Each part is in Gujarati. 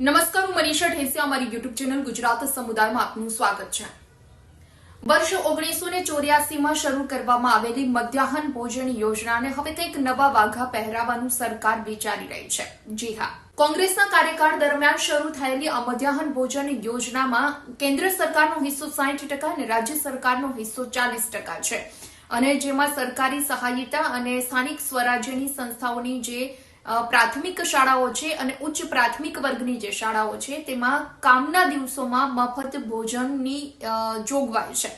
નમસ્કાર, હું મનીષા ઠેસિયા અમારી યુટ્યુબ ચેનલ ગુજરાત સમુદાયમાં આપનું સ્વાગત છે. વર્ષ ઓગણીસો ને ચોર્યાસીમાં શરૂ કરવામાં આવેલી મધ્યાહન ભોજન યોજનાને હવે કંઈક નવા વાઘા પહેરાવાનું સરકાર વિચારી રહી છે. જી હા. કોંગ્રેસના કાર્યકાળ દરમિયાન શરૂ થયેલી આ મધ્યાહન ભોજન યોજનામાં કેન્દ્ર સરકારનો હિસ્સો સાહીઠ ટકા અને રાજ્ય સરકારનો હિસ્સો ચાલીસ ટકા છે. અને જેમાં સરકારી સહાયતા અને સ્થાનિક સ્વરાજ્યની સંસ્થાઓની જે પ્રાથમિક શાળાઓ છે અને ઉચ્ચ પ્રાથમિક વર્ગની જે શાળાઓ છે, તેમાં કામના દિવસોમાં મફત ભોજનની જોગવાઈ છે.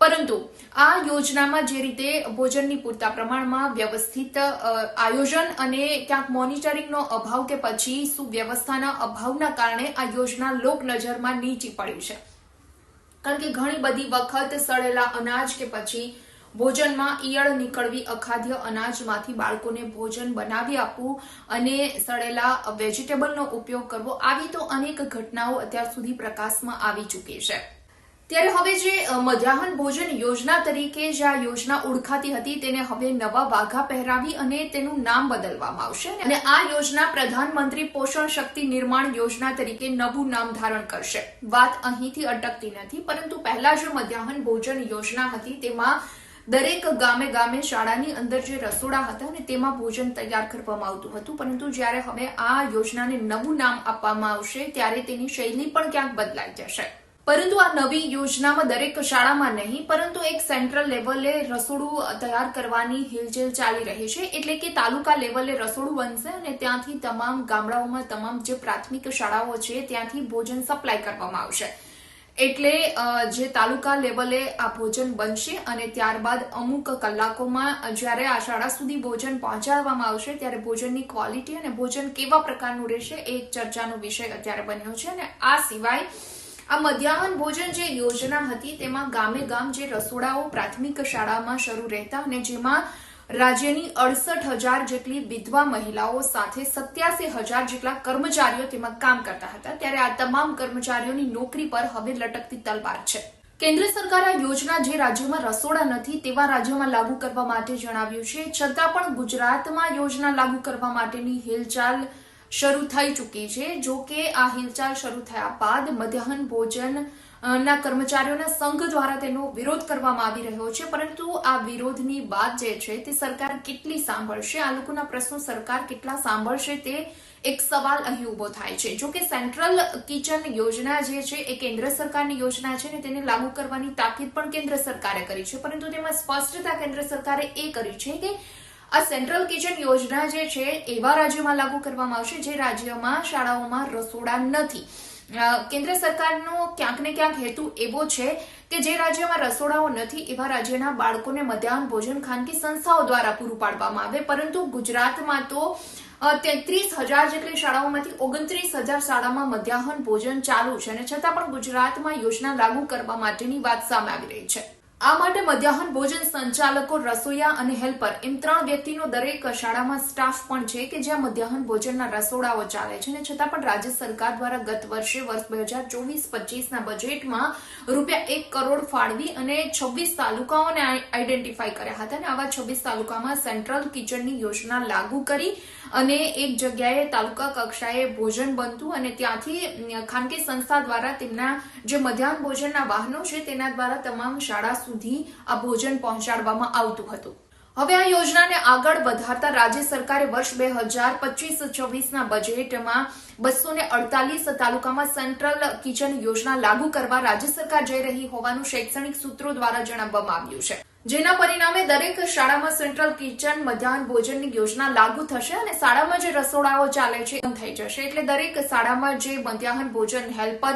પરંતુ આ યોજનામાં જે રીતે ભોજનની પૂરતા પ્રમાણમાં વ્યવસ્થિત આયોજન અને ક્યાંક મોનિટરિંગનો અભાવ કે પછી સુવ્યવસ્થાના અભાવના કારણે આ યોજના લોક નજરમાં નીચી પડી છે. કારણ કે ઘણી બધી વખત સડેલા અનાજ કે પછી ભોજનમાં ઈયળ નીકળવી અખાદ્ય અનાજમાંથી બાળકોને ભોજન બનાવી આપવું અને સડેલા વેજીટેબલનો ઉપયોગ કરવો, આવી તો અનેક ઘટનાઓ અત્યાર સુધી પ્રકાશમાં આવી ચૂકી છે. ત્યારે હવે જે મધ્યાહન ભોજન યોજના તરીકે જે આ યોજના ઓળખાતી હતી, તેને હવે નવા વાઘા પહેરાવી અને તેનું નામ બદલવામાં આવશે અને આ યોજના પ્રધાનમંત્રી પોષણ શક્તિ નિર્માણ યોજના તરીકે નવું નામ ધારણ કરશે. વાત અહીંથી અટકતી નથી, પરંતુ પહેલા જે મધ્યાહન ભોજન યોજના હતી, તેમાં દરેક ગામે ગામે શાળાની અંદર જે રસોડા હતા ને તેમાં ભોજન તૈયાર કરવામાં આવતું હતું. પરંતુ જ્યારે હવે આ યોજનાને નવું નામ આપવામાં આવશે, ત્યારે તેની શૈલી પણ ક્યાંક બદલાઈ જશે. પરંતુ આ નવી યોજનામાં દરેક શાળામાં નહીં, પરંતુ એક સેન્ટ્રલ લેવલે રસોડું તૈયાર કરવાની હિલચેલ ચાલી રહી છે. એટલે કે તાલુકા લેવલે રસોડું બનશે અને ત્યાંથી તમામ ગામડાઓમાં તમામ જે પ્રાથમિક શાળાઓ છે, ત્યાંથી ભોજન સપ્લાય કરવામાં આવશે. એટલે જે તાલુકા લેવલે આ ભોજન બનશે અને ત્યારબાદ અમુક કલાકોમાં જ્યારે આ શાળા સુધી ભોજન પહોંચાડવામાં આવશે, ત્યારે ભોજનની ક્વોલિટી અને ભોજન કેવા પ્રકારનું રહેશે એ એક ચર્ચાનો વિષય અત્યારે બન્યો છે અને આ સિવાય, આ મધ્યાહન ભોજન જે યોજના હતી, તેમાં ગામે ગામ જે રસોડાઓ પ્રાથમિક શાળામાં શરૂ રહેતા અને જેમાં રાજ્યની અડસઠ હજાર જેટલી વિધવા મહિલાઓ સાથે સત્યાસી હજાર જેટલા કર્મચારીઓ તેમાં કામ કરતા હતા. ત્યારે આ તમામ કર્મચારીઓની નોકરી પર હવે લટકતી તલવાર છે. કેન્દ્ર સરકારે આ યોજના જે રાજ્યોમાં રસોડા નથી તેવા રાજ્યોમાં લાગુ કરવા માટે જણાવ્યું છે. છતાં પણ ગુજરાતમાં યોજના લાગુ કરવા માટેની હિલચાલ શરૂ થઈ ચૂકી છે. જો કે આ હિલચાલ શરૂ થયા બાદ મધ્યાહન ભોજન ના કર્મચારીઓના સંઘ દ્વારા તેનો વિરોધ કરવામાં આવી રહ્યો છે, પરંતુ આ વિરોધની વાત જે છે તે સરકાર કેટલી સાંભળશે? આ લોકોના પ્રશ્નો સરકાર કેટલા સાંભળશે તે એક સવાલ અહીં ઊભો થાય છે. જો કે સેન્ટ્રલ કિચન યોજના જે છે એ કેન્દ્ર સરકારની યોજના છે ને તેને લાગુ કરવાની તાકીદ પણ કેન્દ્ર સરકારે કરી છે. પરંતુ તેમાં સ્પષ્ટતા કેન્દ્ર સરકારે એ કરી છે કે આ સેન્ટ્રલ કિચન યોજના જે છે એવા રાજ્યોમાં લાગુ કરવામાં આવશે જે રાજ્યમાં, શાળાઓમાં રસોડા નથી. કેન્દ્ર સરકારનો ક્યાંક ને ક્યાંક હેતુ એવો છે કે જે રાજ્યમાં રસોડાઓ નથી એવા રાજ્યના બાળકોને મધ્યાહન ભોજન ખાનગી સંસ્થાઓ દ્વારા પૂરું પાડવામાં આવે. પરંતુ ગુજરાતમાં તો તેત્રીસ હજાર જેટલી શાળાઓમાંથી ઓગણત્રીસ હજાર શાળામાં મધ્યાહન ભોજન ચાલુ છે અને છતાં પણ ગુજરાતમાં યોજના લાગુ કરવા માટેની વાત સામે આવી રહી છે. આ માટે મધ્યાહન ભોજન સંચાલકો, રસોઈયા અને હેલ્પર એમ ત્રણ વ્યક્તિનો દરેક શાળામાં સ્ટાફ પણ છે કે જ્યાં મધ્યાહન ભોજનના રસોડાઓ ચાલે છે અને છતાં પણ રાજ્ય સરકાર દ્વારા ગત વર્ષે વર્ષ બે હજાર ચોવીસ પચીસના બજેટમાં રૂપિયા એક કરોડ ફાળવી અને છવ્વીસ તાલુકાઓને આઈડેન્ટિફાઈ કર્યા હતા અને આવા છવ્વીસ તાલુકામાં સેન્ટ્રલ કિચનની યોજના લાગુ કરી અને એક જગ્યાએ તાલુકા કક્ષાએ ભોજન બનતું અને ત્યાંથી ખાનગી સંસ્થા દ્વારા તેમના જે મધ્યાહન ભોજનના વાહનો છે તેના દ્વારા તમામ શાળા સુધી આ ભોજન પહોંચાડવામાં આવતું હતું. હવે આ યોજનાને આગળ વધારતા રાજ્ય સરકારે વર્ષ બે હજાર પચીસ છવ્વીસના બજેટમાં બસો ને અડતાલીસ તાલુકામાં સેન્ટ્રલ કિચન યોજના લાગુ કરવા રાજ્ય સરકાર જઈ રહી હોવાનું શૈક્ષણિક સૂત્રો દ્વારા જણાવવામાં આવ્યું છે. જેના પરિણામે દરેક શાળામાં સેન્ટ્રલ કિચન મધ્યાહન ભોજનની યોજના લાગુ થશે અને શાળામાં જે રસોડાઓ ચાલે છે થઈ જશે. એટલે દરેક શાળામાં જે મધ્યાહન ભોજન, હેલ્પર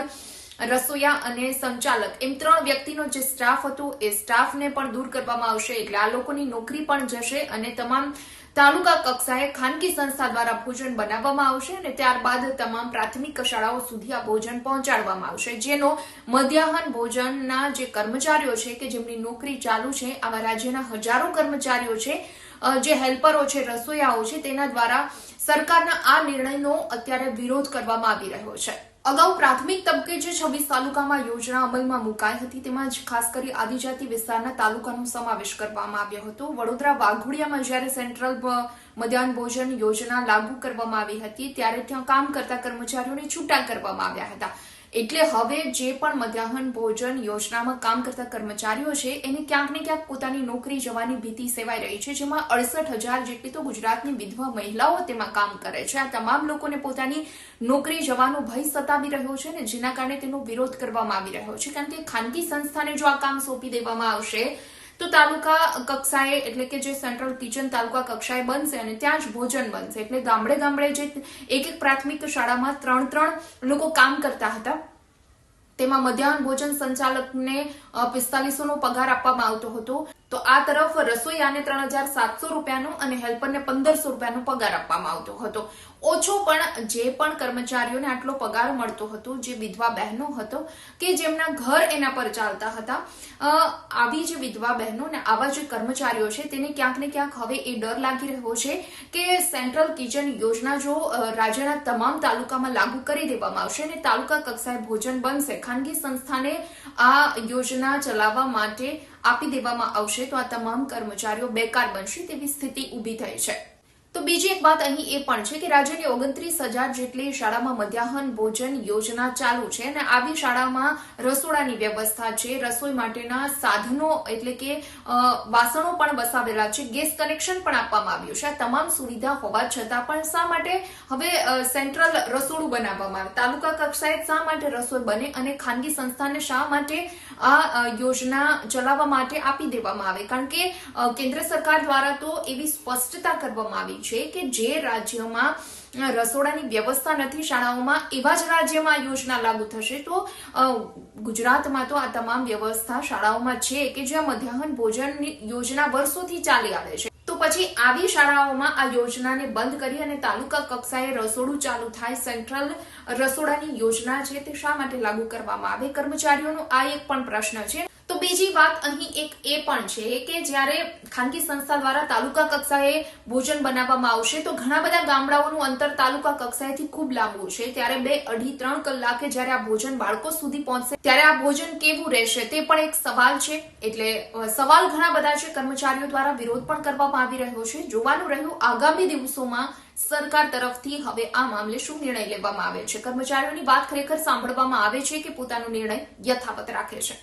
રસોઈયા અને સંચાલક એમ ત્રણ વ્યક્તિનો જે સ્ટાફ હતો, એ સ્ટાફને પણ દૂર કરવામાં આવશે. એટલે આ લોકોની નોકરી પણ જશે અને તમામ તાલુકા કક્ષાએ ખાનગી સંસ્થા દ્વારા ભોજન બનાવવામાં આવશે અને ત્યારબાદ તમામ પ્રાથમિક શાળાઓ સુધી આ ભોજન પહોંચાડવામાં આવશે. જેનો મધ્યાહન ભોજનના જે કર્મચારીઓ છે કે જેમની નોકરી ચાલુ છે, આવા રાજ્યના હજારો કર્મચારીઓ છે જે હેલ્પરો છે, રસોઈયાઓ છે, તેના દ્વારા સરકારના આ નિર્ણયનો અત્યારે વિરોધ કરવામાં આવી રહ્યો છે. અગાઉ પ્રાથમિક તબક્કે જે છવ્વીસ તાલુકામાં યોજના અમલમાં મુકાઈ હતી. તેમાં જ ખાસ કરી આદિજાતિ વિસ્તારના તાલુકાનો સમાવેશ કરવામાં આવ્યો હતો. વડોદરા વાઘોડિયામાં જ્યારે સેન્ટ્રલ મધ્યાહન ભોજન યોજના લાગુ કરવામાં આવી હતી, ત્યારે ત્યાં કામ કરતા કર્મચારીઓને છૂટા કરવામાં આવ્યા હતા. એટલે હવે જે પણ મધ્યાહન ભોજન યોજનામાં કામ કરતા કર્મચારીઓ છે, એને ક્યાંક ને ક્યાંક પોતાની નોકરી જવાની ભીતિ સેવાઈ રહી છે, જેમાં અડસઠ હજાર જેટલી તો ગુજરાતની વિધવા મહિલાઓ તેમાં કામ કરે છે. આ તમામ લોકોને પોતાની નોકરી જવાનો ભય સતાવી રહ્યો છે ને જેના કારણે તેનો વિરોધ કરવામાં આવી રહ્યો છે. કારણ કે ખાનગી સંસ્થાને જો આ કામ સોંપી દેવામાં આવશે તો તાલુકા કક્ષાએ, એટલે કે જે સેન્ટ્રલ કિચન તાલુકા કક્ષાએ બનશે અને ત્યાં જ ભોજન બનશે. એટલે ગામડે ગામડે જે એક એક પ્રાથમિક શાળામાં ત્રણ ત્રણ લોકો કામ કરતા હતા. તેમાં મધ્યાહન ભોજન સંચાલકને પિસ્તાલીસો નો પગાર આપવામાં આવતો હતો. તો આ તરફ રસોઈયાને ત્રણ હજાર સાતસો રૂપિયાનો અને હેલ્પરને પંદરસો રૂપિયાનો પગાર આપવામાં આવતો હતો. ઓછો પણ જે પણ કર્મચારીઓને આટલો પગાર મળતો હતો, જે વિધવા બહેનો હતો કે જેમના ઘર એના પર ચાલતા હતા આવી જે વિધવા બહેનો ને આવા જે કર્મચારીઓ છે તેને ક્યાંક ને ક્યાંક હવે એ ડર લાગી રહ્યો છે કે સેન્ટ્રલ કિચન યોજના જો રાજ્યના તમામ તાલુકામાં લાગુ કરી દેવામાં આવશે અને તાલુકા કક્ષાએ ભોજન બનશે. ખાનગી સંસ્થાને આ યોજના ચલાવવા માટે આપી દેવામાં આવશે તો આ તમામ કર્મચારીઓ બેકાર બનશે તેવી સ્થિતિ ઊભી થઈ છે. તો બીજી એક વાત અહીં એ પણ છે કે રાજ્યની ઓગણત્રીસ હજાર જેટલી શાળામાં મધ્યાહન ભોજન યોજના ચાલુ છે અને આવી શાળામાં રસોડાની વ્યવસ્થા છે. રસોઈ માટેના સાધનો એટલે કે વાસણો પણ બસાવેલા છે. ગેસ કનેક્શન પણ આપવામાં આવ્યું છે. આ તમામ સુવિધા હોવા છતાં પણ શા માટે હવે સેન્ટ્રલ રસોડું બનાવવામાં આવે? તાલુકા કક્ષાએ શા માટે રસોઈ બને અને ખાનગી સંસ્થાને શા માટે આ યોજના ચલાવવા માટે આપી દેવામાં આવે? કારણ કે કેન્દ્ર સરકાર દ્વારા તો એવી સ્પષ્ટતા કરવામાં આવી છે કે જે રાજ્યમાં રસોડાની વ્યવસ્થા નથી, શાળાઓમાં, એવા જ રાજ્યમાં આ યોજના લાગુ થશે, તો ગુજરાતમાં તો આ તમામ વ્યવસ્થા શાળાઓમાં છે કે જ્યાં મધ્યાહન ભોજનની યોજના વર્ષોથી ચાલી આવે છે. તો પછી આવી શાળાઓમાં આ યોજનાને બંધ કરી અને તાલુકા કક્ષાએ રસોડું ચાલુ થાય, સેન્ટ્રલ રસોડાની યોજના છે તે શા માટે લાગુ કરવામાં આવે? કર્મચારીઓનો આ એક પણ પ્રશ્ન છે. તો બીજી વાત અહીં એક એ પણ છે કે જ્યારે ખાનગી સંસ્થા દ્વારા તાલુકા કક્ષાએ ભોજન બનાવવામાં આવશે, તો ઘણા બધા ગામડાઓનું અંતર તાલુકા કક્ષાએથી ખૂબ લાંબુ છે. ત્યારે બે અઢી ત્રણ કલાકે જ્યારે આ ભોજન બાળકો સુધી પહોંચશે, ત્યારે આ ભોજન કેવું રહેશે તે પણ એક સવાલ છે. એટલે સવાલ ઘણા બધા છે. કર્મચારીઓ દ્વારા વિરોધ પણ કરવામાં આવી રહ્યો છે. જોવાનું રહ્યું, આગામી દિવસોમાં સરકાર તરફથી હવે આ મામલે શું નિર્ણય લેવામાં આવે છે? કર્મચારીઓની વાત ખરેખર સાંભળવામાં આવે છે કે પોતાનો નિર્ણય યથાવત રાખે છે?